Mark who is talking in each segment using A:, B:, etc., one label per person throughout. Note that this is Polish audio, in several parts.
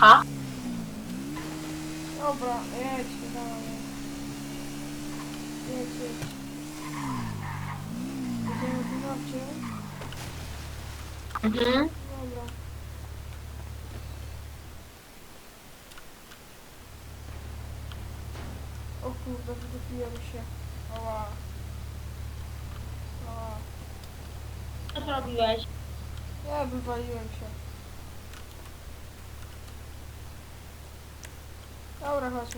A: Aha.
B: Dobra, jedź, dalej. Jedź, jedź. Jedziemy tu.
A: Mhm.
B: Dobra. O kurde, wydupiłem się. Ała. Ała.
A: Co zrobiłeś?
B: Ja wywaliłem się. Dobra, chodź.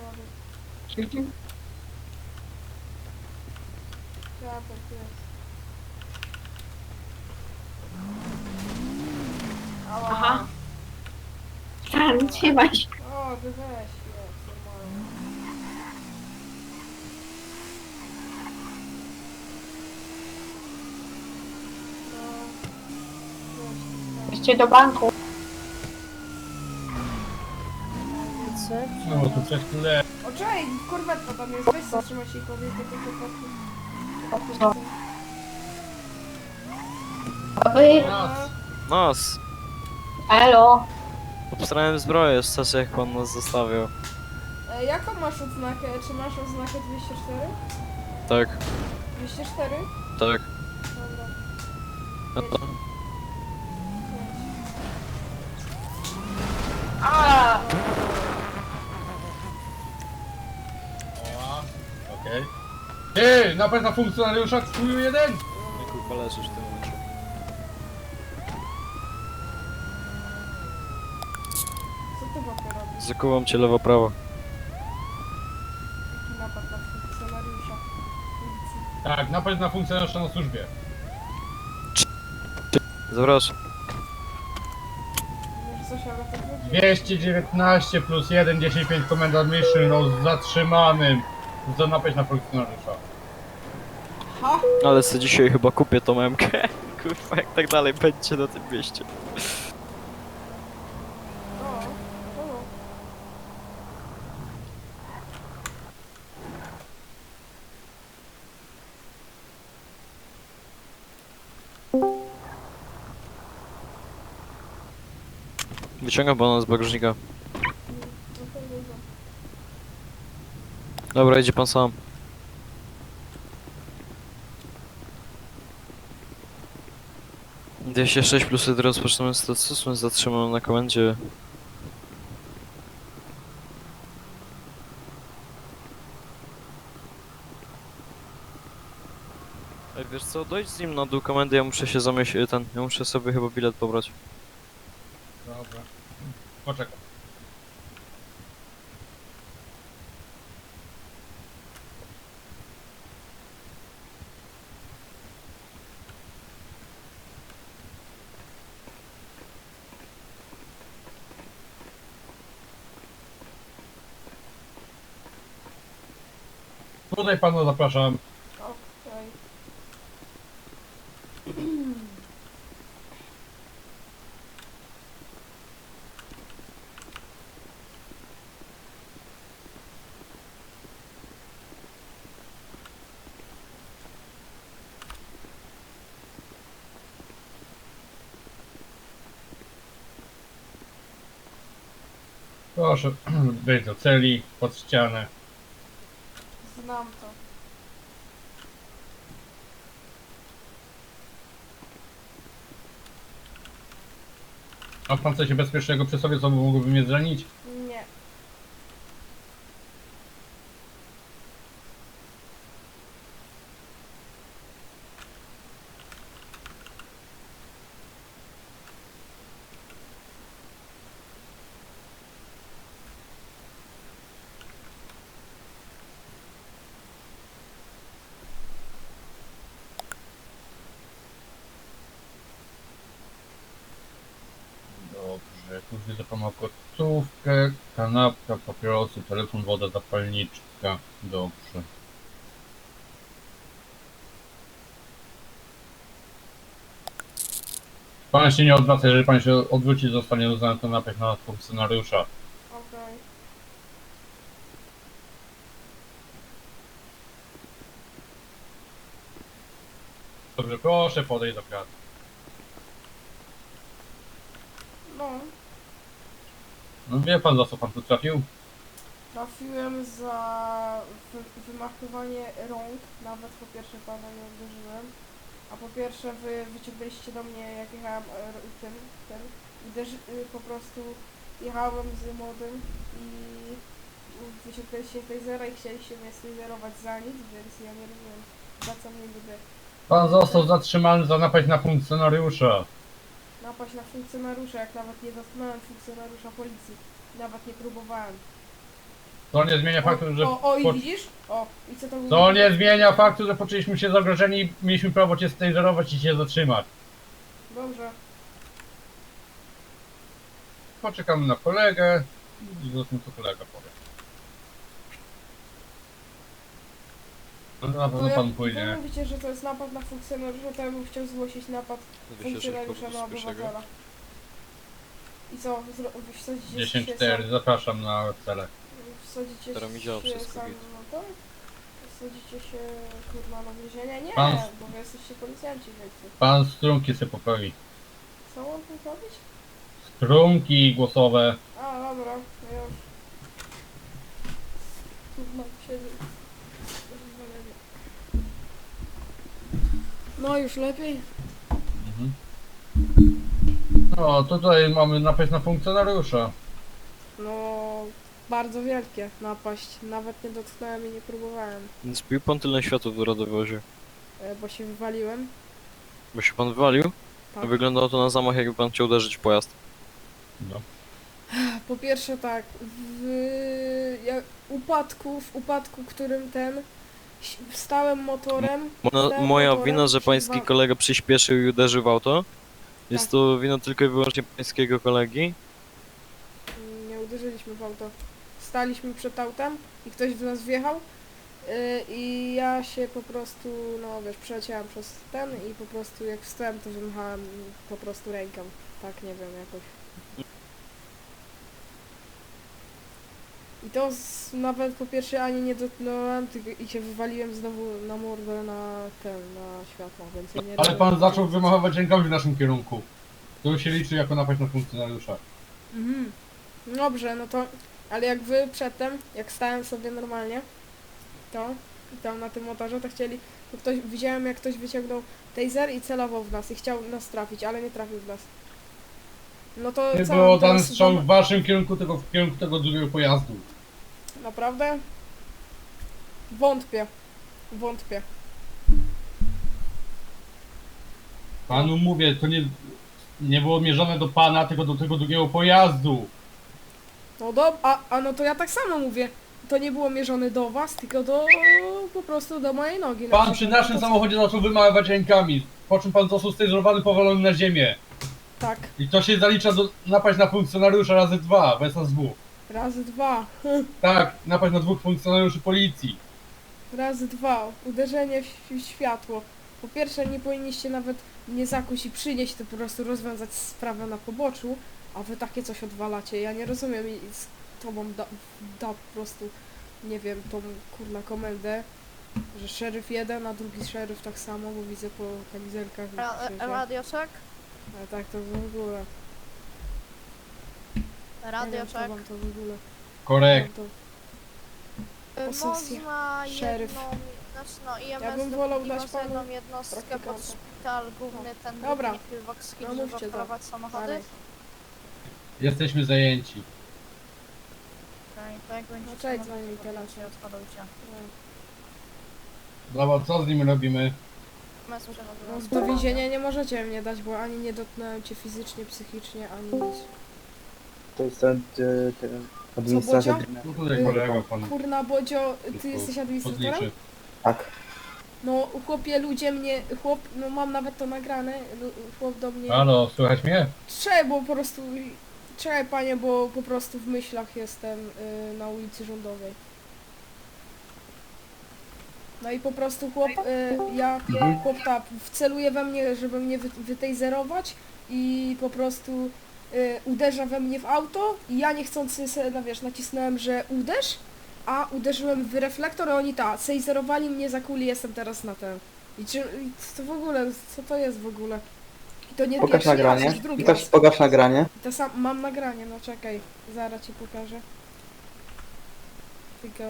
A: Mhm.
B: Czapek tu jest. Ała.
A: Aha. Tam, trzymaj się.
B: O, ty weź, jest, normalnie. No. Weź, weź.
A: Jeszcze do banku.
C: No tu coś tyle.
B: O, czekaj, korwetta tam jest, weź zatrzymaj się i powiedz do tego.
A: Dobry.
C: Raz.
D: Nas!
A: Elo.
D: Obstrałem zbroję z czasu jak pan nas zostawił.
B: E, jaką masz odznakę? Czy masz odznakę 204?
D: Tak,
B: 204?
D: tak.
B: Dobra.
D: No to.
A: A.
C: Okej. Ty, napęd na funkcjonariusza chuju jeden!
D: Nie kurwa leżysz w tym momencie.
B: Co ty w robisz?
D: Zakuwam cię lewo prawo.
B: Taki napad na funkcjonariusza policji.
C: Tak, napęd na funkcjonariusza na służbie.
D: Zapraszam.
B: Wiesz coś, ale będzie.
C: 219 plus 1, 10, 5 komendant mission no, z zatrzymanym. Za napęd na funkcjonariusza.
B: Ha!
D: Ale co dzisiaj chyba kupię tą memkę. Kurwa, jak tak dalej będzie na tym mieście.
B: O, o.
D: Wyciągam pana z bagażnika. Dobra, idzie pan sam. Dwieście sześć plus jeden rozpoczynamy status, zatrzymam na komendzie. Ej, wiesz co, dojdź z nim na dół komendy, ja muszę się zamyślić, ten, ja muszę sobie chyba bilet pobrać.
C: Dobra. Poczekaj. Tutaj panu zapraszam.
B: Okej.
C: Proszę wejść do celi, pod ścianę.
B: Znam to.
C: A pan coś bezpiecznego przy sobie, co mogłoby mnie zranić?
B: Nie.
C: Dobrze, tu widzę pana kotówkę, kanapka, papierosy, telefon, woda, zapalniczka. Dobrze. Pan się nie odwraca, jeżeli pan się odwróci, zostanie uznany to napęd na funkcjonariusza.
B: Okej.
C: Dobrze, proszę podejść do pracy.
B: No.
C: No wie pan za co pan tu trafił?
B: Trafiłem za wy, wymachowanie rąk, nawet po pierwsze pana nie uderzyłem, a po pierwsze wy wyciągnęliście do mnie jak jechałem e, tym, tym, uderzy, y, po prostu jechałem z młodym i wyciągnęliście tasera i chcieliście mnie staserować za nic, więc ja nie rozumiem, za co mnie będę
C: Pan został zatrzymany za napaść na funkcjonariusza.
B: Napaść na funkcjonariusza, jak nawet nie dotknąłem funkcjonariusza policji, nawet nie próbowałem.
C: To nie zmienia faktu, że...
B: O, o i
C: po-
B: widzisz? O, i co to było?
C: To nie zmienia faktu, że poczuliśmy się zagrożeni i mieliśmy prawo cię stagerować i cię zatrzymać.
B: Dobrze.
C: Poczekamy na kolegę i zobaczmy co kolega powie. No to na pewno
B: jak
C: pan pójdzie.
B: wy mówicie, że to jest napad na funkcjonariusza, to ja bym chciał zgłosić napad funkcjonariusza na obywatela. I co? Zro- Wsadzicie się
C: 10-4, zapraszam na cele.
B: Wsadzicie
D: Teraz mi
B: się
D: działa wszystko,
B: sam
D: git.
B: na to? Wsadzicie się kurwa na więzienie? Nie,
C: Pan-
B: bo wy jesteście policjanci wielcy.
C: Pan strunki sobie poprawi.
B: Co on tu robić?
C: Strunki głosowe.
B: A, dobra, no już. Kurwa, się... No już lepiej?
C: Mhm. No tutaj mamy napaść na funkcjonariusza.
B: No, bardzo wielkie napaść. Nawet nie dotknąłem i nie próbowałem,
D: Zbił pan tyle światów w radowozie.
B: e, bo się wywaliłem.
D: Bo się pan wywalił?
B: Tak.
D: Wyglądało to na zamach, jakby pan chciał uderzyć w pojazd.
C: No.
B: Po pierwsze tak, w ja, upadku, w upadku, którym ten wstałem motorem.
D: Mo-
B: wstałem
D: moja
B: motorem,
D: wina, że pański kolega przyspieszył i uderzył w auto. Jest
B: Tak.
D: to wina tylko i wyłącznie pańskiego kolegi.
B: Nie uderzyliśmy w auto. Staliśmy przed autem i ktoś w nas wjechał. yy, I ja się po prostu, no wiesz, przeleciałem przez ten i po prostu jak wstałem, to wymachałem po prostu ręką. Tak, nie wiem, jakoś. I to z, nawet po pierwsze ani nie dotknąłem tylko i się wywaliłem znowu na mordę na ten, na światło, więc ja nie
C: Ale
B: rozumiem,
C: pan zaczął wymachować rękami w naszym kierunku. To się liczy jako napaść na funkcjonariusza.
B: Mhm. Dobrze, no to, ale jak wy przedtem, jak stałem sobie normalnie, to i tam na tym motorze, to chcieli, to ktoś, widziałem jak ktoś wyciągnął taser i celował w nas i chciał nas trafić, ale nie trafił w nas. No to
C: Nie
B: co
C: było dany
B: teraz
C: strzał w waszym kierunku, tylko w kierunku tego drugiego pojazdu.
B: Naprawdę? Wątpię. Wątpię.
C: Panu mówię, to nie, nie było mierzone do pana, tylko do tego drugiego pojazdu.
B: No do, a, a no to ja tak samo mówię. To nie było mierzone do was, tylko do po prostu do mojej nogi. na
C: Pan przy naszym
B: to-
C: samochodzie zaczął wymachować rękami, po czym pan został stężowany, powalony na ziemię.
B: Tak,
C: I to się zalicza do napaść na funkcjonariusza razy dwa w SSW.
B: razy dwa.
C: Tak, napaść na dwóch funkcjonariuszy policji.
B: Razy dwa, uderzenie w w światło. Po pierwsze, nie powinniście nawet mnie zakuć i przynieść, to po prostu rozwiązać sprawę na poboczu, a wy takie coś odwalacie. Ja nie rozumiem i z tobą da, da po prostu, nie wiem, tą kurna komendę, że szeryf jeden, a drugi szeryf tak samo, bo widzę po kamizelkach.
E: Ra-
B: że-
E: Radio?
B: Ale tak to w ogóle. Nie
E: Radio
B: wiem, co
E: check.
B: wam to w ogóle.
C: Korekt.
B: To,
E: Y,
B: Posesja.
E: Można
B: Szeryf.
E: jedną, znaczy no IMS
B: Ja bym wolał
E: dopuściła
B: dać
E: jedną jednostkę
B: praktykanta.
E: pod szpital główny, ten
B: Dobra.
E: główny Pillbox Hill,
B: No
E: żeby
B: to.
E: odprowadzić samochody.
B: dalej.
C: Jesteśmy zajęci.
E: Okej, to jak będziecie
B: No cześć, dzwonię
E: to
B: teraz.
E: się odpadujcie.
C: Dobra, co z nim robimy?
B: No, do więzienia nie możecie mnie dać, bo ani nie dotknąłem cię fizycznie, psychicznie, ani nic.
F: To jest ten, ten, ten administracja.
B: Bodzio?
C: No tutaj
B: Y,
C: kolega pan
B: Kurna, Bodzio, ty jesteś administratorem?
C: podliczy.
F: Tak.
B: No, chłopie, ludzie mnie, chłop, no mam nawet to nagrane, lu- chłop do mnie...
C: Halo, słychać mnie?
B: Trzeba, bo po prostu... Trzeba, panie, bo po prostu w myślach jestem y, na ulicy Rządowej. No i po prostu chłop, y, ja, chłop ta, wceluje we mnie, żeby mnie wy, wytejzerować i po prostu y, uderza we mnie w auto i ja niechcący se, no wiesz, nacisnąłem, że uderz, a uderzyłem w reflektor, a oni ta, sejzerowali mnie za kuli, jestem teraz na ten. I czy, i co w ogóle, co to jest w ogóle? I to nie
F: Pokaż
B: pierwszy raz,
F: nagranie.
B: już drugi
F: Pokaż,
B: raz.
F: pokaż nagranie.
B: I to sam, mam nagranie, no czekaj, zaraz ci pokażę. Tylko